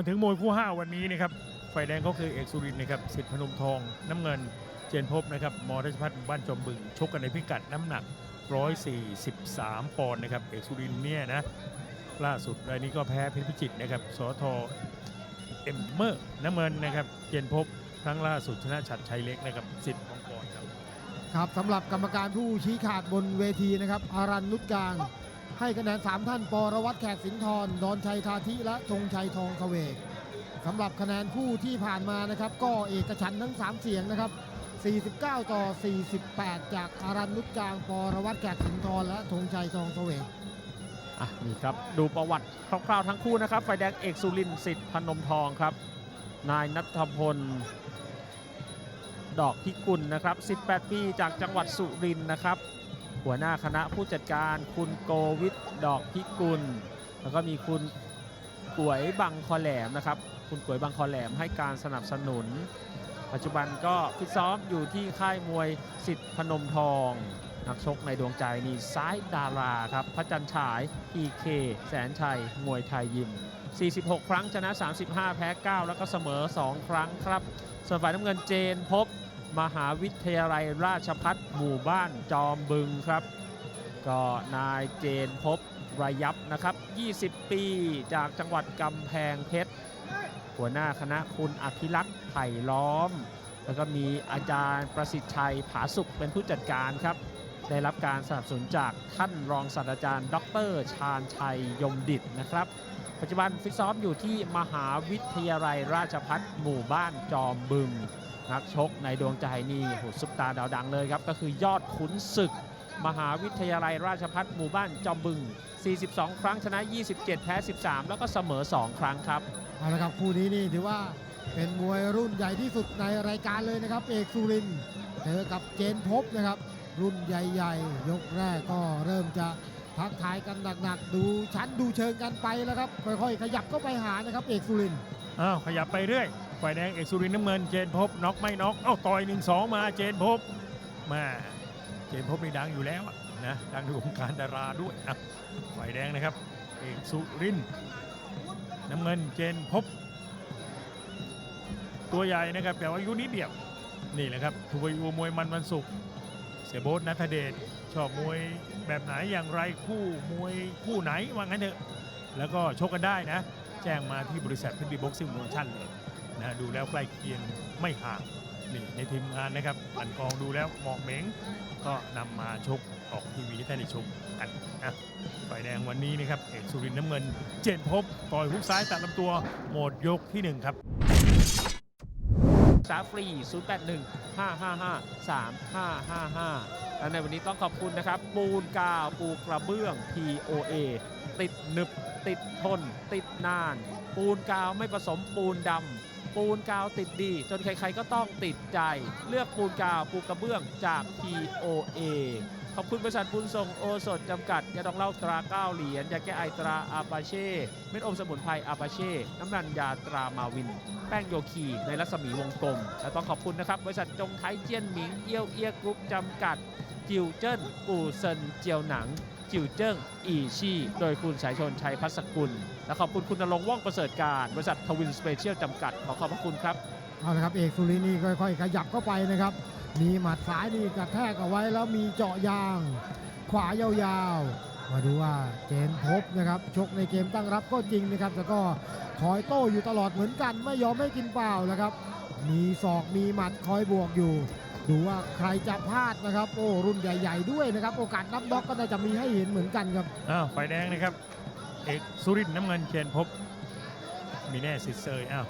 มาถึงมวยคู่ 5 วันนี้นะครับฝ่ายแดงก็คือเอกสุรินทร์นะครับสิทธิพนมทอง น้ำเงินเจนพบนะครับมอราชพัฒน์บ้านจอมบึง ชกกันในพิกัดน้ำหนัก 143 ปอนด์นะครับเอกสุรินทร์เนี่ยนะล่าสุดรายนี้ก็แพ้เพชรพิจิตรนะครับสอทอเอ็มเมอร์น้ำเงินนะครับเจนพบครั้งล่าสุดชนะฉัดชัยเล็กนะครับสิทธิ์ของปอนครับครับสำหรับกรรมการผู้ชี้ขาดบนเวทีนะครับอารันนุชกลาง ให้คะแนน 3 ท่านปรวัตรแขกสินทรดอนชัยทาธิและธงชัยทองเขวกสำหรับคะแนนผู้ที่ผ่านมานะครับ ก็เอกฉันท์ทั้ง 3 เสียงนะครับ 49 ต่อ 48 จากอารันนุชกลางปรวัตรแขกสินทรและธงชัยทองเขวกอะนี่ครับดูประวัติคร่าวๆทั้งคู่นะครับฝ่ายแดงเอกสุรินทร์สิทธิ์พนมทองครับ นายนัทพลดอกพิกุลนะครับ 18 ปีจากจังหวัดสุรินทร์นะครับ หัวหน้าคณะผู้จัดการคุณโกวิทดอกพิกุล แล้วก็มีคุณก๋วยบังคอแหลมนะครับ คุณก๋วยบังคอแหลมให้การสนับสนุน ปัจจุบันก็ฟิตซ้อมอยู่ที่ค่ายมวยสิทธิพนมทอง นักชกในดวงใจนี่ซ้ายดาราครับ พระจันฉาย PK แสนชัย มวยไทยยิม 46 ครั้งชนะ 35 แพ้ 9 แล้วก็เสมอ 2 ครั้งครับ ส่วนฝ่ายน้ำเงินเจนพบ มหาวิทยาลัยราชพัฒหมู่บ้านจอมบึงครับ ก็นายเจนพบระยับนะครับ 20 ปีจากจังหวัดกำแพงเพชร หัวหน้าคณะคุณอภิรักษ์ไผ่ล้อม แล้วก็มีอาจารย์ประสิทธิ์ชัยผาสุขเป็นผู้จัดการครับ ได้รับการสนับสนุนจากท่านรองศาสตราจารย์ ดรชาญชัยยมดิตนะครับ ปัจจุบันฟิตซ้อมอยู่ที่มหาวิทยาลัยราชพัฒหมู่บ้านจอมบึง นักชกในดวงใจนี่โหซุปตาดาวดังเลยครับ ก็คือยอดขุนศึก มหาวิทยาลัยราชพัฒหมู่บ้านจอมบึง 42 ครั้งชนะ 27 แพ้ 13 แล้วก็เสมอ 2 ครั้งครับเอาละครับคู่นี้นี่ถือว่าเป็นมวยรุ่นใหญ่ที่สุดในรายการเลยนะครับ เอกสุรินทร์เจอกับเจนพบนะครับ รุ่นใหญ่ๆ ยกแรกก็เริ่มจะทักทายกันหนักๆ ดูชั้นดูเชิงกันไปแล้วครับ ค่อยๆ ขยับก็ไปหานะครับ เอกสุรินทร์อ้าวขยับไปเรื่อย ฝ่ายแดงเอกสุรินทร์น้ำเงินเจนพบน็อกไม่น็อกเอ้าต่อยหนึ่งสองมาเจนพบมาเจนพบนี่ดังอยู่แล้วนะดังในวงการดาราด้วยอะฝ่ายแดงนะครับเอกสุรินทร์น้ำเงินเจนพบ ตัวใหญ่นะครับแต่ว่าอายุนิดเดียวนี่แหละครับทูบยูมวยมันวันศุกร์เสียโบ๊ทนัทเดชชอบมวยแบบไหนอย่างไรคู่มวยคู่ไหนว่างั้นเถอะแล้วก็ชกกันได้นะ แจ้งมาที่บริษัทพชรบีบ็อกซิ่งโมชั่นเลย นะดูแล้วใกล้เคียงไม่ห่างนี่ในทีมงานนะครับอันกองดูแล้วเหมาะเหม็งก็นำมาชกออกทีวีให้ท่านได้ชมกันนะฝ่ายแดงวันนี้นะครับเอกสุรินทร์น้ำเงิน เจนพบต่อยฮุกซ้ายตัดลำตัวหมดยกที่หนึ่งครับ สาฟรี 081 555 3555 และในวันนี้ต้องขอบคุณนะครับ ปูนกาวปูกระเบื้อง POA ติดหนึบ ติดทน ติดนาน ปูนกาวไม่ผสมปูนดำ ปูนกาวติดดี จนใครๆก็ต้องติดใจ เลือกปูนกาวปูกระเบื้องจาก POA ขอบคุณบริษัทบุญส่งโอสถจำกัดยาดองเหล้าตราเก้าเหรียญยาแก้ไอตราอาปาเช่เม็ดอมสมุนไพรอาปาเช่น้ำมันยาตรามาวิน แป้งโยคีในรัศมีวงกลมและต้องขอบคุณนะครับ บริษัทจงไทยเจี้ยนหมิงเอี้ยวเอี้ยกรุ๊ปจำกัด จิวเจิ้นปูเซินเจียวหนัง จิวเจิ้งอีชี่โดยคุณสายชนชัยพัสกุล และขอบคุณคุณนรงค์ว่องประเสริฐการบริษัททวินสเปเชียลจำกัดขอขอบพระคุณครับเอาละครับเอกสุรินทร์นี่ค่อยๆ ขยับเข้าไปนะครับ มีหมัดซ้ายนี่กระแทกเอาไว้แล้วมีเจาะยาง ขวายาวๆ มาดูว่าเจนพบนะครับชกในเกมตั้งรับก็จริงนะครับแต่ก็คอยโต้อยู่ตลอดเหมือนกันไม่ยอมไม่กินเปล่านะครับ มีศอกมีหมัดคอยบวกอยู่ ดูว่าใครจะพลาดนะครับ โอ้รุ่นใหญ่ ๆ ด้วยนะครับ โอกาสนับน็อกก็น่าจะมีให้เห็นเหมือนกันครับอ้าวฝ่ายแดงนะครับ เอกสุรินทร์น้ำเงินเจนพบ มีแน่สิทธิ์เซยอ้าว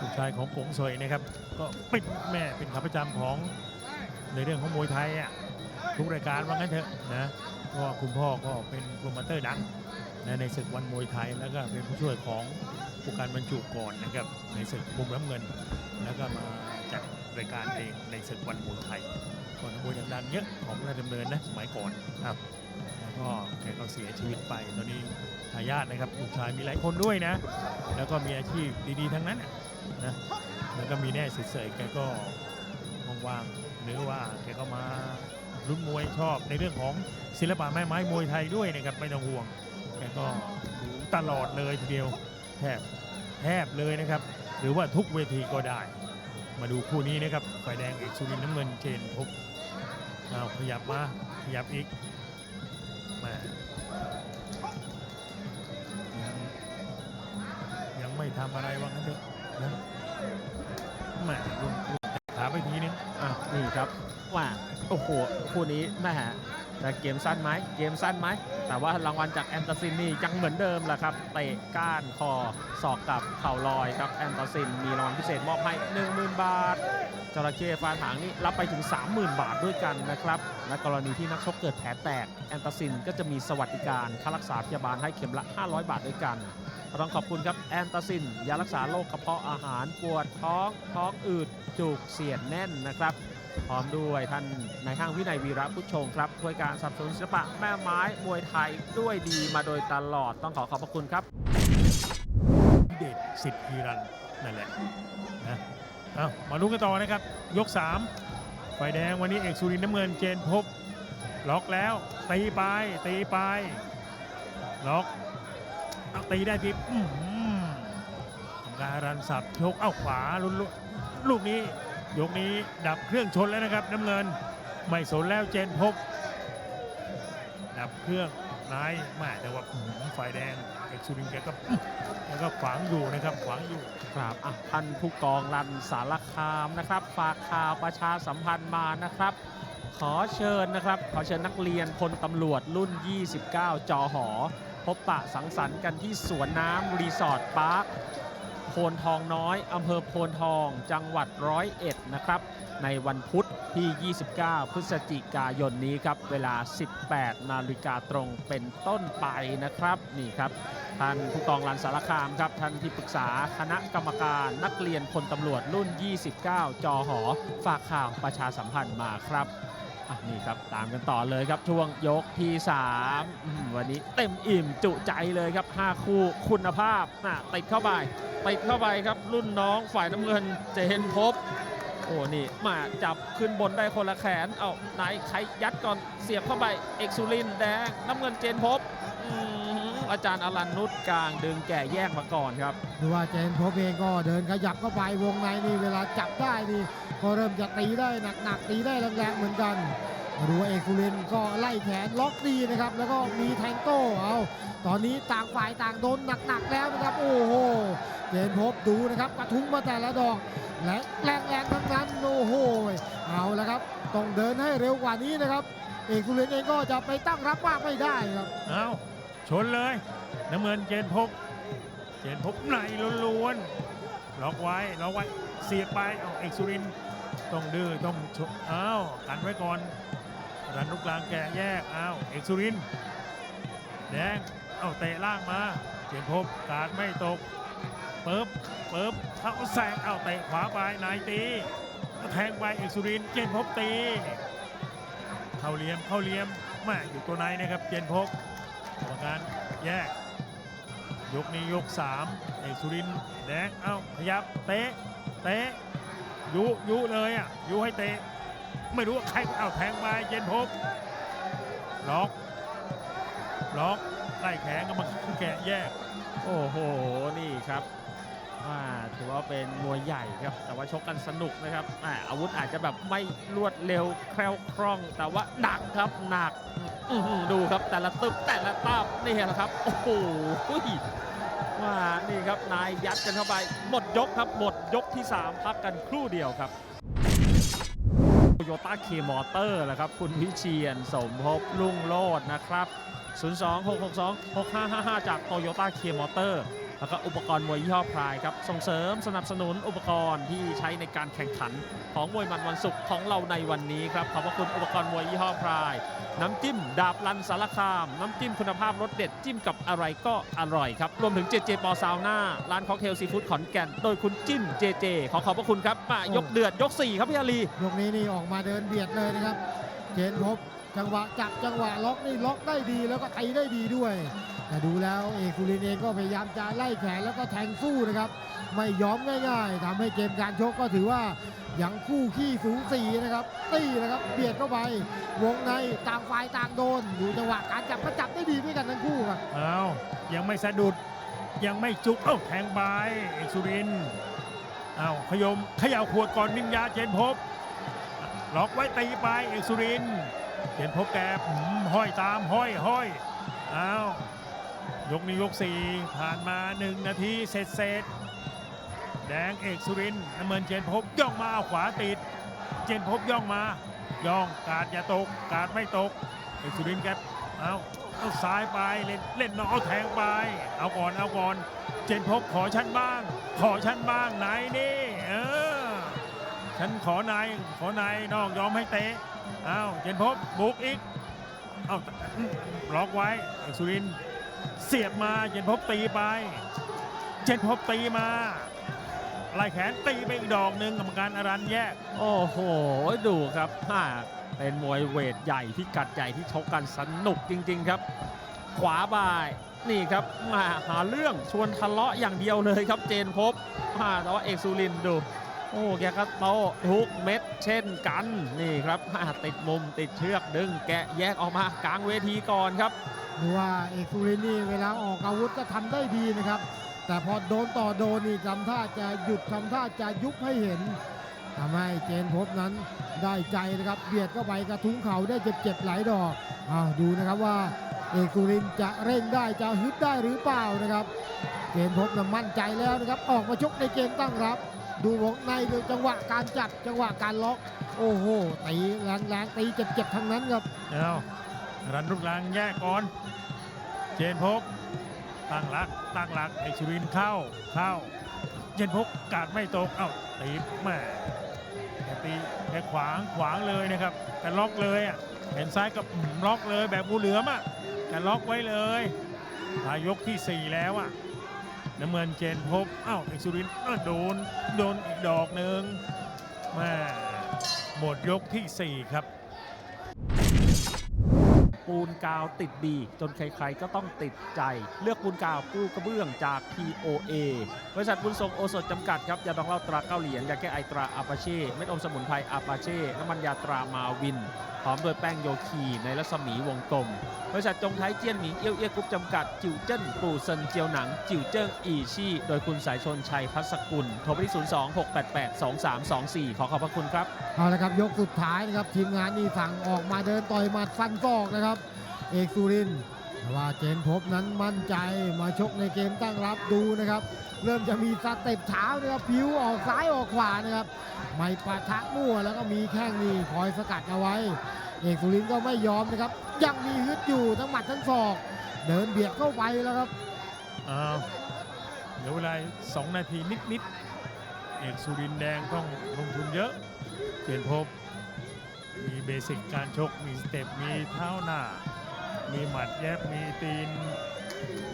ลูกชายของกงเซยนะครับ ก็เป็นแม่เป็นขาประจำของในเรื่องของมวยไทยอะทุกรายการว่างั้นเถอะนะเพราะว่าคุณพ่อก็เป็นโปรโมเตอร์ดังนะในศึกวันมวยไทยแล้วก็เป็นผู้ช่วยของผู้การบรรจุก่อนนะครับในศึกมุมน้ำเงิน แล้วก็มาจัดรายการเองในศึกวันมวยไทยก่อนมวยดังๆเยอะของราชดำเนินนะสมัยก่อนครับ แล้วก็แกก็เสียชีวิตไปตอนนี้ทายาทนะครับลูกชายมีหลายคนด้วยนะ แล้วก็มีอาชีพดีๆทั้งนั้นนะแล้วก็มีแน่เสยแกก็ว่างๆหรือว่าแกก็มาลุ้นมวยชอบในเรื่องของศิลปะแม่ไม้มวยไทยด้วยนะครับไม่ต้องห่วงแกก็ตลอดเลยทีเดียวแทบแทบเลยนะครับ หรือว่าทุกเวทีก็ได้ มาดูคู่นี้นะครับฝ่ายแดงเอกสุรินน้ำเงินเจนพบเอาขยับมาขยับอีก มายังยังไม่ทำอะไรว่างั้นเถอะนะแหมาลุงขาไปทีนึงอะนี่ครับว่าโอ้โหคู่นี้แม่แต่เกมสั้นไหมเกมสั้นไหมแต่ว่ารางวัลจากแอนตาซินนี่ยังเหมือนเดิมแหละครับเตะก้านคอศอกกับเข่าลอยครับแอนตาซินมีรางวัลพิเศษมอบให้ 10,000 บาท จระเข้ฟาถางนี่รับไปถึง 30,000 บาทด้วยกันนะครับ และกรณีที่นักชกเกิดแผลแตก แอนตาซินก็จะมีสวัสดิการค่ารักษาพยาบาลให้เข็มละ 500 บาทด้วยกันต้องขอบคุณครับแอนตาซิน ยารักษาโรคกระเพาะอาหารปวดท้องท้องอืดจุกเสียดแน่นนะครับพร้อมด้วยท่านนายห้างวินัยวีระพุชชงครับช่วยการสนับสนุนศิลปะแม่ไม้มวยไทยด้วยดีมาโดยตลอดต้องขอขอบพระคุณครับ เดชสิทธิ์ฮีรันนั่นแหละนะ อามาลุ้นกันต่อนะครับ ยก3ฝ่ายแดงวันนี้เอกสุรินน้ำเงินเจนพบ ล็อกแล้ว ตีไปตีไป ล็อกเอาตีได้ทีอื้อหือทำการรันสับชกเอ้าขวาลุนลูกนี้ ยกนี้ดับเครื่องชนแล้วนะครับ น้ำเงิน ไม่สนแล้วเจนพบ ดับเครื่อง นายแม่แต่ว่าฝ่ายแดงเอกสุรินแกก็อื้อแกก็ขวางอยู่นะครับขวางอยู่ครับอะท่านผู้กองรันสารคามนะครับ ฝากข่าวประชาสัมพันธ์มานะครับ ขอเชิญนะครับ ขอเชิญนักเรียนพลตำรวจรุ่น 29 จอหอ พบปะสังสรรค์กันที่สวนน้ำรีสอร์ทพาร์คโพนทองน้อยอำเภอโพนทอง จังหวัดร้อยเอ็ดนะครับ ในวันพุธที่ 29 พฤศจิกายนนี้ครับ เวลา 18 นาฬิกาตรงเป็นต้นไปนะครับ นี่ครับ ท่านผู้กองรันสารคามครับ ท่านที่ปรึกษาคณะกรรมการนักเรียนพลตำรวจรุ่น 29 จอหอ ฝากข่าวประชาสัมพันธ์มาครับนี่ครับ ตามกันต่อเลยครับช่วงยกที่3อืมวันนี้เต็มอิ่มจุใจเลยครับ 5 คู่คุณภาพนะติดเข้าไปติดเข้าไปครับรุ่นน้องฝ่ายน้ำเงินเจนพบ อ้นี่มาจับขึ้นบนได้คนละแขน เอาไหนใครยัดก่อนเสียบเข้าไป เอกสุรินแดง น้ำเงินเจนพบอาจารย์อลันนุชกลางดึงแก่แยกมาก่อนครับดูว่าเจนพบเองก็เดินขยับเข้าไปวงในนี่เวลาจับได้นี่ก็เริ่มจะตีได้หนักๆตีได้แรงๆเหมือนกันดูว่าเอกสุรินก็ไล่แขนล็อกดีนะครับ แล้วก็มีแทงโต้เอา ตอนนี้ต่างฝ่ายต่างโดนหนักๆแล้วนะครับ โอ้โหเจนพบดูนะครับกระทุ้งมาแต่ละดอกและแรงๆทั้งนั้นโอ้โหเอาล้วครับต้องเดินให้เร็วกว่านี้นะครับ เอกสุรินทร์เองก็จะไปตั้งรับมากไม่ได้ครับเอาชนเลยน้ำเงินเจนพบเจนพบในล้วนๆล็อกไว้ล็อกไว้เสียบไปเอาเอกสุรินทร์ต้องดื้อต้องชกอ้าวกันไว้ก่อนรันลูกกลางแกะแยกอ้าวเอกสุรินทร์แดง เอาเตะล่างมาเจนพบการดไม่ตกเปิบเปิบเขาแซงเอาเตะขวาไปนายตีแทงไปเอกสุรินทร์เจนพบตีเข้าเลี่ยมเข้าเลี่ยมแม่อยู่ตัวในนะครับเจนพบกรรมการแยก ยกนี้ยก3เอกสุรินแดงเอ้าขยับเตะเตะยุยุเลยอะยุให้เตะไม่รู้ว่าใครเอาแทงมาเจนพบล็อกล็อก ไล่แขนก็มาแกะแยก โอ้โห นี่ครับอ่าถือว่าเป็นมวยใหญ่ครับ แต่ว่าชกกันสนุกนะครับอาวุธอาจจะแบบไม่รวดเร็วแคล่วคล่อง แต่ว่าหนักครับหนักดูครับแต่ละตึบแต่ละตับนี่แหละครับ โอ้โหว่านี่ครับนายยัดกันเข้าไป หมดยกครับ หมดยกที่ 3 พักกันครู่เดียวครับโตโยต้าเคมอเตอร์แหละครับ คุณวิเชียนสมภพลุ่งโลดนะครับ 026626555 จากโตโยต้าเคมอเตอร์แล้วก็อุปกรณ์มวยยี่ห้อพรายครับ ส่งเสริมสนับสนุนอุปกรณ์ที่ใช้ในการแข่งขันของมวยมันวันศุกร์ของเราในวันนี้ครับ ขอบพระคุณอุปกรณ์มวยยี่ห้อพราย น้ำจิ้มดาบลันสารคาม น้ำจิ้มคุณภาพรสเด็ด จิ้มกับอะไรก็อร่อยครับ รวมถึงเจเจปอซาวน่าร้านค็อกเทลซีฟู้ดขอนแก่น โดยคุณจิ้มเจเจ ขอขอบพระคุณครับมายกเดือดยก 4 ครับพี่อาลียกนี้นี่ออกมาเดินเบียดเลยนะครับ เจนพบ จังหวะจับจังหวะล็อกนี่ล็อกได้ดีแล้วก็ตีได้ดีด้วย แต่ดูแล้วเอกสุรินเองก็พยายามจะไล่แขนแล้วก็แทงสู้นะครับ ไม่ยอมง่ายๆทำให้เกมการชกก็ถือว่ายังคู่ขี้สูสีนะครับตีนะครับเบียดเข้าไปวงในต่างฝ่ายต่างโดนดูจังหวะการจับก็จับได้ดีด้วยกันทั้งคู่ครับเอาวยังไม่สะดุดยังไม่จุกเอ้าแทงไปเอกสุรินอ้าวขยมขย่าขวดก่อนนินยาเจนพบล็อกไว้ตีไปเอกสุริน ทร์เจนพบแกห้อยตามห้อยห้อยอ้าวยกนี้ยกสี่ผ่านมาหนึ่งนาทีเสร็จเสร็จแดงเอกสุรินน้ำเงินเจนพบย่องมาเอาขวาติด เจนพบย่องมา ย่องกาดอย่าตก กาดไม่ตก เอกสุรินแกเอาเอาซ้ายไปเล่นเล่นนอเอาแทงไป เอาก่อนเอาก่อน เจนพบขอชั้นบ้าง ขอชั้นบ้างไหนนี่ เออ ฉันขอนายขอนายนอกยอมให้เตะ อ้าวเจนพบบุกอีกเอ้าล็อกไว้เอกสุรินเสียบมาเจนพบตีไป เจนพบตีมาไล่แขนตีไปอีกดอกหนึ่งกรรมการอรันแยก โอ้โห ดูครับฮ่าเป็นมวยเวทใหญ่พิกัดใหญ่ที่ชกกันสนุกจริง ๆครับ ขวาบ่ายนี่ครับมาหาเรื่องชวนทะเลาะอย่างเดียวเลยครับเจนพบฮ่าแต่ว่าเอกสุรินดู โอ้แกก็โตทุกเม็ดเช่นกันนี่ครับติดมุมติดเชือกดึงแกะแยกออกมากลางเวทีก่อนครับดูว่าเอกสุรินี่เวลาออกอาวุธก็ทำได้ดีนะครับ แต่พอโดนต่อโดนนี่ทำท่าจะหยุดทำท่าจะยุบให้เห็นทำให้เจนพบนั้นได้ใจนะครับเบียดเข้าไปกระทุ้งเข่าได้เจ็บๆหลายดอกอ้าวดูนะครับว่าเอกสุรินจะเร่งได้จะฮึดได้หรือเปล่านะครับ เจนพบนะมั่นใจแล้วนะครับออกมาชกในเกมตั้งรับ ดูวงในดูจังหวะการจับจังหวะการล็อก โอ้โหตีแรงๆตีเจ็บๆทั้งนั้นครับเอารันรุกลางแยกก่อน เจนพบตั้งหลักตั้งหลักเอกสุรินเข้าเข้า เจนพบกาดไม่ตกเอ้าตีแม่แกตีแกขวางขวางเลยนะครับแกล็อกเลยอะแขนซ้ายกับล็อกเลยแบบงูเหลือมอะแกล็อกไว้เลยทายกที่ 4 แล้วอะ น้ำเงินเจนพบอ้าเอกสุรินอ้าโดน โดนอีกดอกหนึ่งแม่หมดยกทีสี่4 ครับ ปูนกาวติดดี จนใครๆก็ต้องติดใจ เลือกปูนกาวปูกระเบื้องจาก TOA บริษัทบุญทรงโอสถจำกัดครับยาดองเหล้าตราเก้าเหรียญยาแก้ไอตราอาปาเช่เม็ดอมสมุนไพรอาปาเช่น้ำมันยาตรามาวินพร้อมด้วยแป้งโยคีในรัศมีวงกลม บริษัทจงไทยเจี้ยนหมิงเอี้ยวเอี้ยกรุ๊ปจำกัด จิวเจิ้นปู่เซินเจียวหนัง จิวเจิ้งอีชี่ โดยคุณสายชนชัยพัสกุล โทรไปที่ 026882324 ขอขอบพระคุณครับ เอาละครับ ยกสุดท้ายนะครับ ทีมงานนี่สั่งออกมาเดินต่อยหมัดฟันศอกนะครับเอกสุรินทร์แต่ว่าเจนพบนั้นมั่นใจมาชกในเกมตั้งรับดูนะครับ เริ่มจะมีสเต็ปเท้านะครับผิวออกซ้ายออกขวานะครับ ไม่ปะทะมั่วแล้วก็มีแข้งนี่คอยสกัดเอาไว้ เอกสุรินทร์ก็ไม่ยอมนะครับ ยังมีฮึดอยู่ทั้งหมัดทั้งศอก เดินเบียดเข้าไปแล้วครับอ้าวเหลือเวลา2นาทีนิดๆเอกสุรินทร์แดงต้องลงทุนเยอะเจนพบ มีเบสิกการชก มีสเต็ป มีเท้าหน้า มีหมัดแยบ มีตีน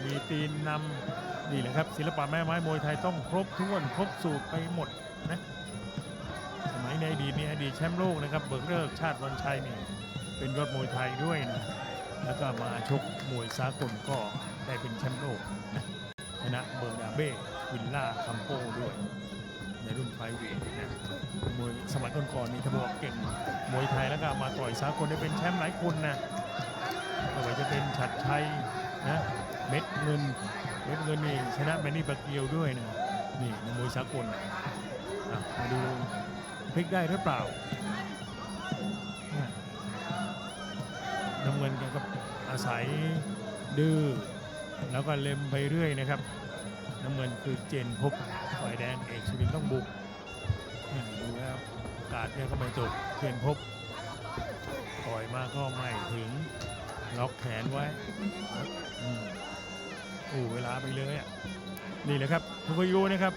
มีตีนนำนี่แหละครับ ศิลปะแม่ไม้มวยไทยต้องครบถ้วนครบสูตรไปหมดนะสมัยในอดีตนี่อดีตแชมป์โลกนะครับเบิกเลิกชาติวันชัยนี่เป็นยอดมวยไทยด้วยนะแล้วก็มาชกมวยสากลก็ได้เป็นแชมป์โลกนะชนะเบอร์นาเบ้วิลล่าคัมโปด้วย ในรุ่นไฟเวทนะมวยสมัยก่อนๆนี่ถ้าบอกเก่งมวยไทยแล้วก็มาต่อยสากลได้เป็นแชมป์หลายคนนะไม่ว่าจะเป็นฉัดชัยนะเม็ดเงินเม็ดเงินนี่ชนะแมนนี่ปากเกียวด้วยนะนี่ในมวยสากลนะมาดูพลิกได้หรือเปล่าน้ำเงินแกก็อาศัยดื้อแล้วก็เล็มไปเรื่อยนะครับ น้ำเงินคือเจนพบฝ่ายแดงเอกสุรินต้องบุกอะดูแล้วกาดเนี่ยก็ไม่ตกเจนพบต่อยมาก็ไม่ถึงล็อกแขนไว้อืมโอ้เวลาไปเลยอะนี่แหละครับทุกยุนะครับ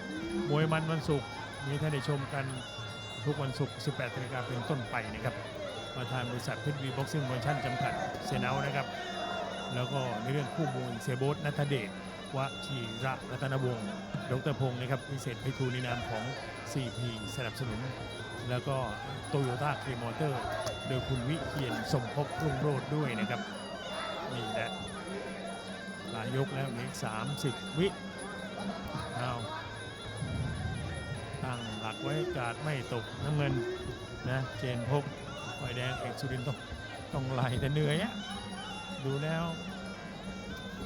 มวยมันวันศุกร์มีท่านได้ชมกันทุกวันศุกร์ 18นาฬิกาเป็นต้นไปนะครับ ประธานบริษัทพชรวีบ็อกซิ่งโปรโมชั่นจำกัดเซนเอานะครับ แล้วก็ในเรื่องคู่มวยเซโบสนัทเดช วชีระรัตนวงศ์ดรพงศ์นะครับพิเศษไพฑูรย์ในนามของ CP สนับสนุน แล้วก็โตโยต้าเคมอเตอร์ โดยคุณวิเคียนสมภพรุ่งโรจน์ด้วยนะครับ นี่แหละหลายยกแล้วนี่30 วิเอาตั้งหลักไว้กาดไม่ตกน้ำเงินนะเจนพบไฟแดงเอกสุรินต้องต้องไหลแต่เหนื่อยอะดูแล้ว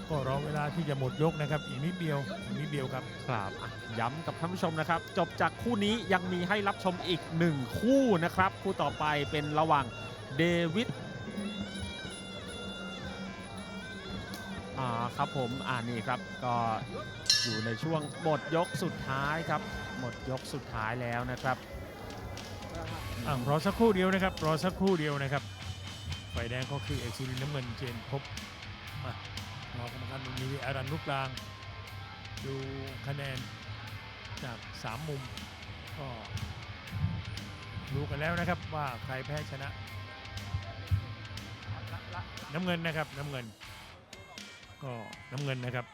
ก็รอเวลาที่จะหมดยกนะครับ อีกนิดเดียวอีกนิดเดียวครับ ครับอะย้ำกับท่านผู้ชมนะครับ จบจากคู่นี้ยังมีให้รับชมอีกหนึ่งคู่นะครับ คู่ต่อไปเป็นระหว่างเดวิดอ่าครับผมอ่านี่ครับก็อยู่ในช่วงหมดยกสุดท้ายครับ หมดยกสุดท้ายแล้วนะครับ อ่ารอสักครู่เดียวนะครับ รอสักครู่เดียวนะครับไฟแดงก็คือเอกสุรินทร์น้ำเงินเจนพบมา รอกรรมการตรงนี้อารันลูกกลาง ดูคะแนนจาก3มุมก็รู้กันแล้วนะครับว่าใครแพ้ชนะ น้ำเงินนะครับน้ำเงิน ก็น้ำเงินนะครับ